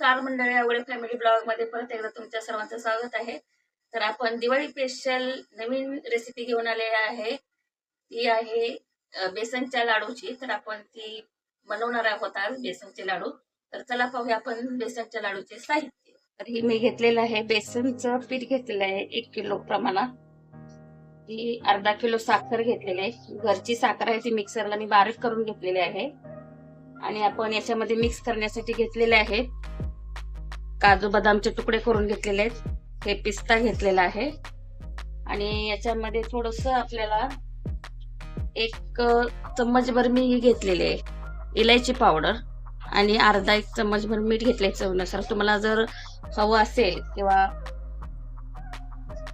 नमस्कार मंडळी आवडे फॅमिली ब्लॉगमध्ये परत एकदा तुमच्या सर्वांचं स्वागत आहे. तर आपण दिवाळी स्पेशल नवीन रेसिपी घेऊन आलेली आहे. ती आहे बेसनच्या लाडूची. तर आपण ती बनवणार आहोत आज बेसनचे लाडू. तर चला पाहूया आपण बेसनच्या लाडूचे साहित्य. तर ही मी घेतलेलं आहे बेसनचं पीठ घेतलेलं आहे एक किलो प्रमाणात. ही अर्धा किलो साखर घेतलेली आहे. घरची साखर आहे ती मिक्सरला मी बारीक करून घेतलेली आहे. आणि आपण याच्यामध्ये मिक्स करण्यासाठी घेतलेले आहेत. काजू बदामचे तुकडे करून घेतलेले आहेत. हे पिस्ता घेतलेला आहे. आणि याच्यामध्ये थोडस आपल्याला एक चम्मचभर मी घेतलेले आहे. इलायची पावडर आणि अर्धा एक चम्मचभर मीठ घेतले चवीनुसार. तुम्हाला जर हवं असेल किंवा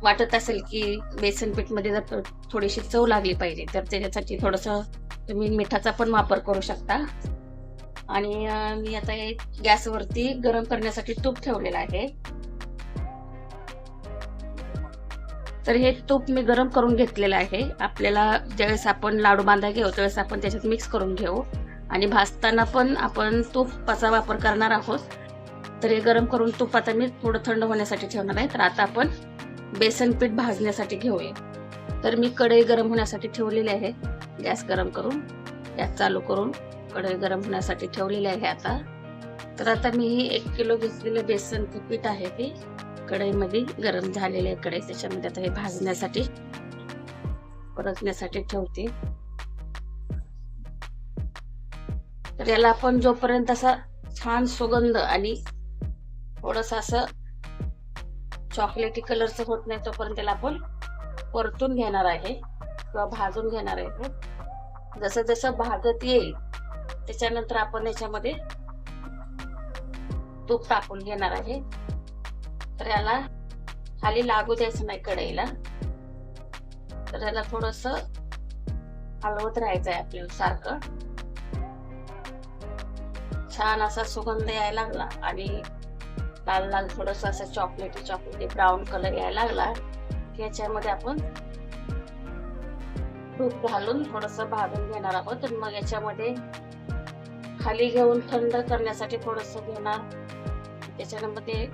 वाटत असेल की बेसन पीठमध्ये जर थोडीशी चव लागली पाहिजे तर त्याच्यासाठी थोडस तुम्ही मिठाचा पण वापर करू शकता. आणि मी आता हे गॅसवरती गरम करण्यासाठी तूप ठेवलेलं आहे. तर हे तूप मी गरम करून घेतलेलं आहे. आपल्याला ज्यावेळेस आपण लाडू बांधा घेऊ त्यावेळेस आपण त्याच्यात मिक्स करून घेऊ. आणि भाजताना पण आपण तुपाचा वापर करणार आहोत. तर हे गरम करून तूप आता मी थोडं थंड होण्यासाठी ठेवणार आहे. तर आता आपण बेसन पीठ भाजण्यासाठी घेऊया. तर मी कढई गरम होण्यासाठी ठेवलेली आहे. गॅस गरम करून गॅस चालू करून. कढई गरम होण्यासाठी ठेवलेली आहे आता. तर आता मी ही एक किलो घेतलेलं बेसनचं पीठ आहे ते कढईमध्ये गरम झालेले आहे कढई. त्याच्यामध्ये आता हे भाजण्यासाठी परतण्यासाठी ठेवते. तर याला आपण जोपर्यंत असा छान सुगंध आणि थोडस असं चॉकलेटी कलरचं होत नाही तोपर्यंत त्याला आपण परतून घेणार आहे किंवा भाजून घेणार आहे जसं जसं भाजत येईल त्याच्यानंतर आपण याच्यामध्ये तूप टाकून घेणार आहे. तर याला खाली लागू द्यायचं नाही कढईला. तर याला थोडस हलवत राहायचं आहे आपल्याला सारखं. छान असा सुगंध यायला लागला आणि लाल लाल थोडस असं चॉकलेटी चॉकलेटी ब्राऊन कलर यायला लागला. याच्यामध्ये आपण तूप घालून थोडस भाजून घेणार आहोत. मग याच्यामध्ये खाली घेऊन थंड करण्यासाठी थोडस घेणार. त्याच्यामध्ये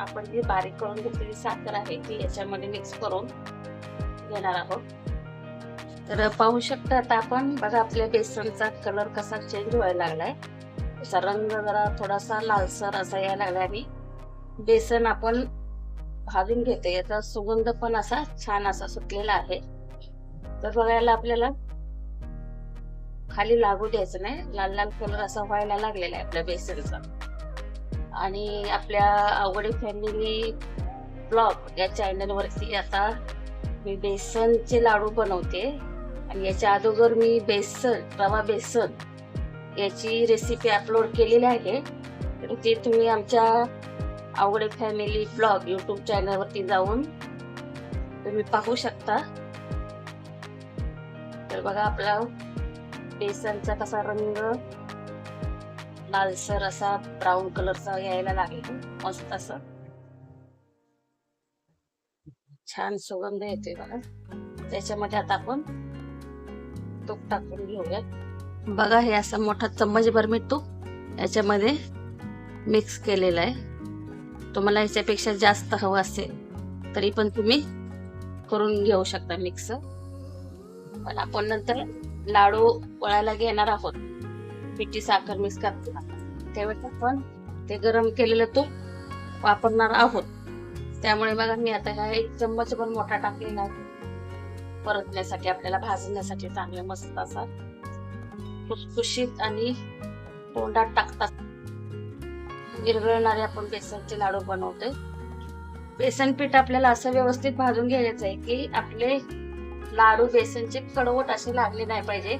आपण जी बारीक करून घेतलेली साखर आहे ती याच्यामध्ये मिक्स करून घेणार आहोत. तर पाहू शकता आता आपण बघा आपल्या बेसनचा कलर कसा चेंज व्हायला लागलाय. त्याचा रंग जरा थोडासा लालसर असा यायला लागलाय आणि बेसन आपण भाजून घेते याचा सुगंध पण असा छान असा सुटलेला आहे. तर बघायला आपल्याला खाली लागू द्यायचं नाही. लाल लाल कलर असा व्हायला लागलेला आहे आपल्या बेसनचा. आणि आपल्या आवडी फॅमिली ब्लॉग या चॅनलवरती आता मी बेसनचे लाडू बनवते. आणि याच्या अगोदर मी बेसन रवा बेसन याची रेसिपी अपलोड केलेली आहे. तर ती तुम्ही आमच्या आवडे फॅमिली ब्लॉग युट्यूब चॅनलवरती जाऊन तुम्ही पाहू शकता. तर बघा आपला बेसनचा कसा रंग लालसर असा ब्राऊन कलरचा यायला लागेल. मस्त असं. छान सुगंध येतोय बघा. त्याच्यामध्ये आता आपण तूप टाकून घेऊया बघा हे असं मोठा चम्मचभर मी तूप याच्यामध्ये मिक्स केलेला आहे. तुम्हाला याच्यापेक्षा जास्त हवं असेल तरी पण तुम्ही करून घेऊ शकता मिक्स पण आपण नंतर लाडू वळायला घेणार आहोत. पिठी साखर मिक्स करताना त्यावेळेस आपण? ते गरम केलेलं तूप वापरणार आहोत. त्यामुळे बघा मी आता हा एक चम्मच पण मोठा टाकलेला आहे. परतण्यासाठी आपल्याला भाजण्यासाठी चांगले मस्त असा खुसखुशीत आणि तोंडात टाकतात. विरघळणारे आपण बेसनचे लाडू बनवतोय. बेसन पीठ आपल्याला असं व्यवस्थित भाजून घ्यायचं आहे की आपले लाडू बेसनचे कडवट असे लागले नाही पाहिजे.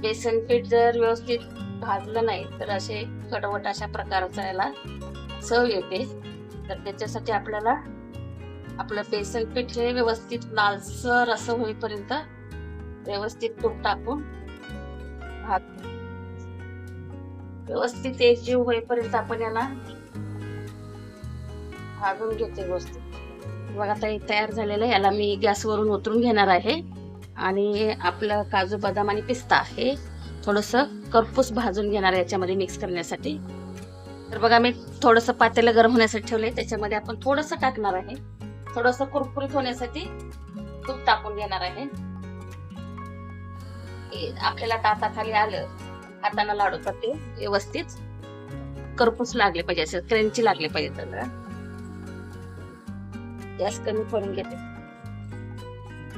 बेसन पीठ जर व्यवस्थित भाजलं नाही तर असे कडवट अशा प्रकारचा याला चव येते. तर त्याच्यासाठी आपल्याला आपलं बेसन पीठ हे व्यवस्थित लालसर असं होईपर्यंत व्यवस्थित तूप टाकून भात व्यवस्थित एक जीव होईपर्यंत आपण याला भाजून घेते व्यवस्थित बघा आता तयार झालेलं आहे. याला मी गॅसवरून उतरून घेणार आहे. आणि आपलं काजू बदाम आणि पिस्ता हे थोडंसं करपूस भाजून घेणार आहे याच्यामध्ये मिक्स करण्यासाठी. तर बघा मी थोडंसं पातेलं गरम होण्यासाठी ठेवलं आहे त्याच्यामध्ये आपण थोडंसं टाकणार आहे. थोडंसं कुरकुरीत होण्यासाठी तूप टाकून घेणार आहे. आपल्याला ताताखाली आलं हाताना लाडू ते व्यवस्थित करपूस लागले पाहिजे असं क्रंची लागले पाहिजे त्याला. गॅस कमी करून घेते.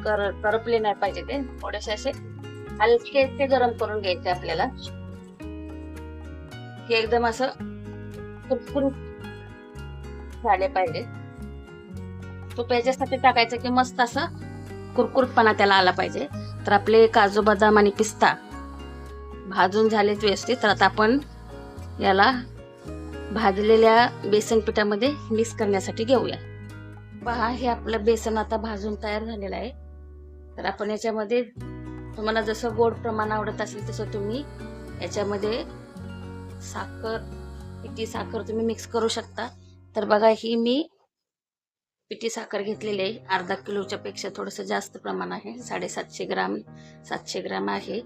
कर करपले नाही पाहिजे ते थोडेसे असे हलके ते गरम करून घ्यायचे आपल्याला. हे एकदम असं कुरकुरीत झाले पाहिजे. तूप याच्यासाठी टाकायचं की मस्त असं कुरकुरपणा त्याला आला पाहिजे. तर आपले काजू बदाम आणि पिस्ता भाजून झालेत व्यवस्थित. तर आता आपण याला भाजलेल्या बेसन पिठामध्ये मिक्स करण्यासाठी घेऊया. पहा हे आपलं बेसन आता भाजून तयार झालेलं आहे. तर आपण याच्यामध्ये तुम्हाला जसं गोड प्रमाण आवडत असेल तसं तुम्ही याच्यामध्ये साखर पिठी साखर तुम्ही मिक्स करू शकता. तर बघा ही मी पिठी साखर घेतलेली आहे. अर्धा किलोच्या पेक्षा थोडंसं जास्त प्रमाण आहे. साडेसातशे ग्राम सातशे ग्राम आहे.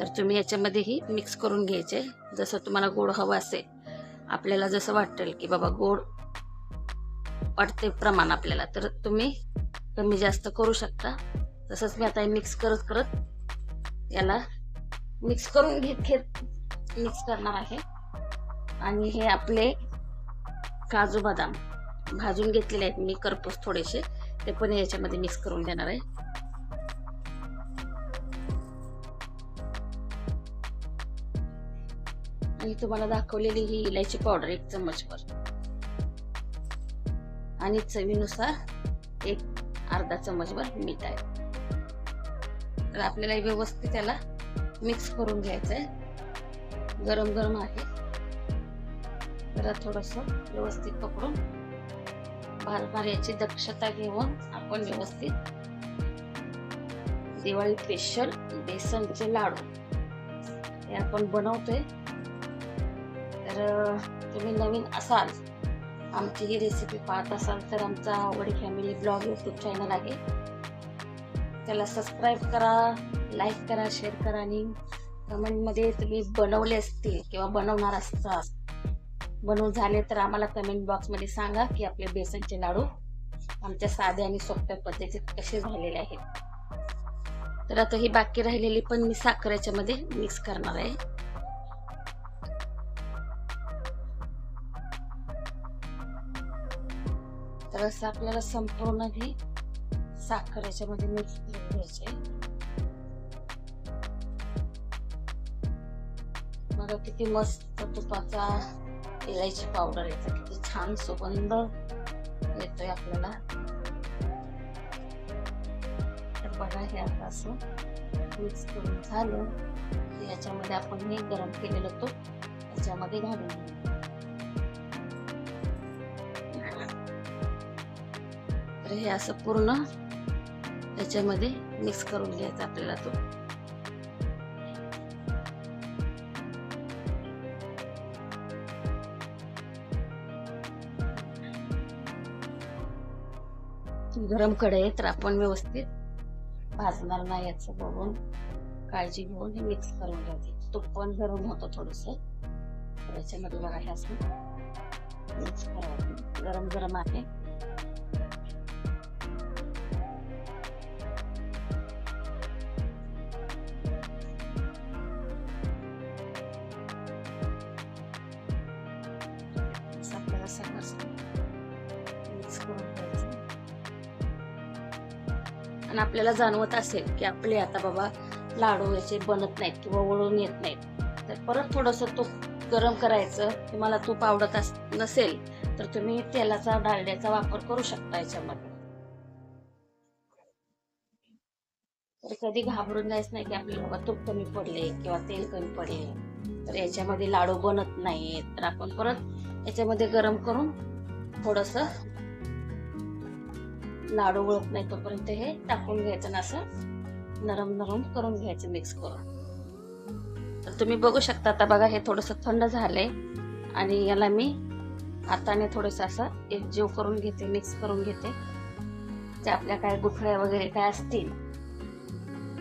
तर तुम्ही याच्यामध्येही मिक्स करून घ्यायचे. जसं तुम्हाला गोड हवं असेल. आपल्याला जसं वाटेल की बाबा गोड वाटते प्रमाण आपल्याला. तर तुम्ही कमी जास्त करू शकता. तसंच मी आता मिक्स करत करत याला मिक्स करून घेत घेत मिक्स करणार आहे. आणि हे आपले काजू बदाम भाजून घेतलेले आहेत मी करपूस थोडेसे. ते पण याच्यामध्ये मिक्स करून देणार आहे. आणि तुम्हाला दाखवलेली ही इलायची पावडर एक चमचभर. आणि चवीनुसार एक अर्धा चमचभर मीठ आहे. तर आपल्याला व्यवस्थित त्याला मिक्स करून घ्यायचं आहे गरम गरम आहे. जरा थोडस व्यवस्थित पकडून भार याची दक्षता घेऊन आपण व्यवस्थित दिवाळी स्पेशल बेसनचे लाडू हे आपण बनवतोय. तर तुम्ही नवीन असाल आमची ही रेसिपी पाहत असाल तर आमचा आवडी फॅमिली ब्लॉग यूट्यूब चॅनल आहे. त्याला सबस्क्राईब करा लाईक करा शेअर करा आणि कमेंटमध्ये तुम्ही बनवले असतील किंवा बनवणार असतात बनवून झाले तर आम्हाला कमेंट बॉक्समध्ये सांगा की आपले बेसनचे लाडू आमच्या साध्या आणि सोप्या पद्धतीत कसे झालेले आहेत. तर आता ही बाकी राहिलेली पण मी साखरमध्ये मिक्स करणार आहे. तर असं आपल्याला संपूर्ण ही साखर याच्यामध्ये मिक्स करून घ्यायचे. बघा किती मस्त तुपाचा इलायची पावडर येते किती छान सुगंध येतोय आपल्याला. तर बघा हे आता असं मिक्स करून झालं. याच्यामध्ये आपण हे गरम केलेलं तूप याच्यामध्ये घालून हे असं पूर्ण त्याच्यामध्ये मिक्स करून घ्यायचं आपल्याला तो. गरम कढई तर आपण व्यवस्थित भाजणार नाही याचं बघून. काळजी घेऊन हे मिक्स करून घ्यायचे तूप पण गरम होतं थोडस. याच्यामध्ये बघा हे असं मिक्स करायचं. गरम गरम आहे. असं आपल्याला सगळं मिक्स करून घ्यायचं आणि आपल्याला जाणवत असेल की आपले आता बाबा लाडू याचे बनत नाहीत किंवा वळून येत नाहीत. तर परत थोडस तूप गरम करायचं. तुम्हाला तूप आवडत अस नसेल तर तुम्ही तेलाचा डालड्याचा वापर करू शकता याच्यामध्ये. तर कधी घाबरून जायचं नाही की आपल्याला बाबा तूप कमी पडले किंवा तेल कमी पडले. तर याच्यामध्ये लाडू बनत नाहीत. तर आपण परत याच्यामध्ये गरम करून थोडस लाडू ओळख नाही तोपर्यंत हे टाकून घ्यायचं ना असं नरम नरम करून घ्यायचं मिक्स करून. तर तुम्ही बघू शकता आता बघा हे थोडस थंड झालंय आणि याला मी हाताने थोडस असं एकजीव करून घेते मिक्स करून घेते. जे आपल्या काय गुठळ्या वगैरे काय असतील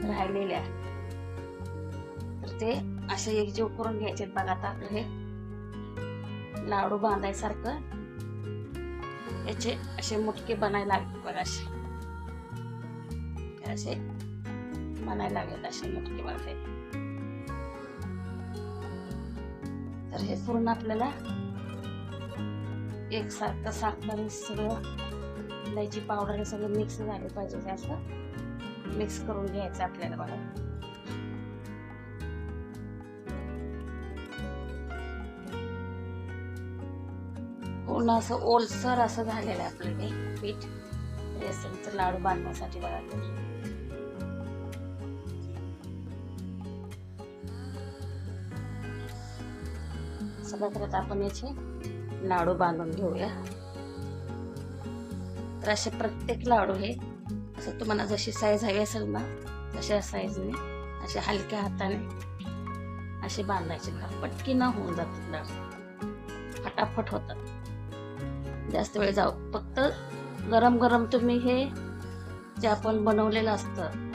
राहिलेल्या तर ते असे एकजीव करून घ्यायचे बघा आता आपलं. हे लाडू बांधायसारखं. याचे असे मुटके बनायला लागले बघा असे. असे बनायला लागेल असे मुटके बांधायचे तर हे पूर्ण आपल्याला एकसारखं साखर सगळं इलायची पावडर हे सगळं मिक्स झाले पाहिजे असं मिक्स करून घ्यायचं आपल्याला बघा. पूर्ण असं ओलसर असं झालेलं आहे आपलं हे पीठ. बेसनचं लाडू बांधण्यासाठी बघा. सगळ्यात परत आपण याचे लाडू बांधून घेऊया. तर असे प्रत्येक लाडू हे असं तुम्हाला जशी साईज हवी असेल ना तशा साईजने असे हलक्या हाताने असे बांधायचे. पटकी न होऊन जातात लाडू. फटाफट होतात. जास्त वेळ जाऊ. फक्त गरम गरम तुम्ही हे जे आपण बनवलेलं असतं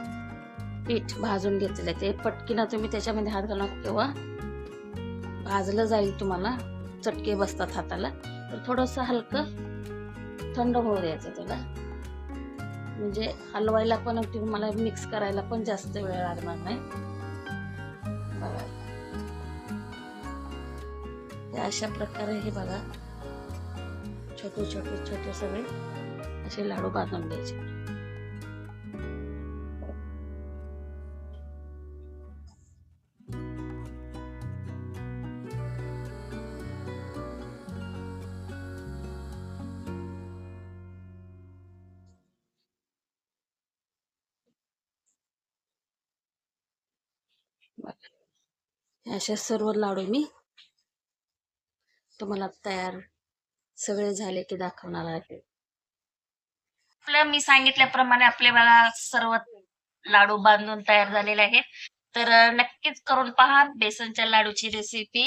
पीठ भाजून घेतलेलं ते पटकीनं तुम्ही त्याच्यामध्ये हात घालून किंवा भाजलं जाईल तुम्हाला चटके बसतात हाताला तर थोडंसं हलकं थंड होऊ द्यायचं त्याला. म्हणजे हलवायला पण तुम्हाला मिक्स करायला पण जास्त वेळ लागणार नाही. बघा. अशा प्रकारे हे बघा. छोटे छोटे छोटे सगळे. असे लाडू बांधून द्यायचे. अशा असे सर्व लाडू मी तुम्हाला तयार सगळे झाले की दाखवणार आहे. आपल्या मी सांगितल्याप्रमाणे आपले मला सर्व लाडू बांधून तयार झालेले आहेत. तर नक्कीच करून पहा बेसनच्या लाडूची रेसिपी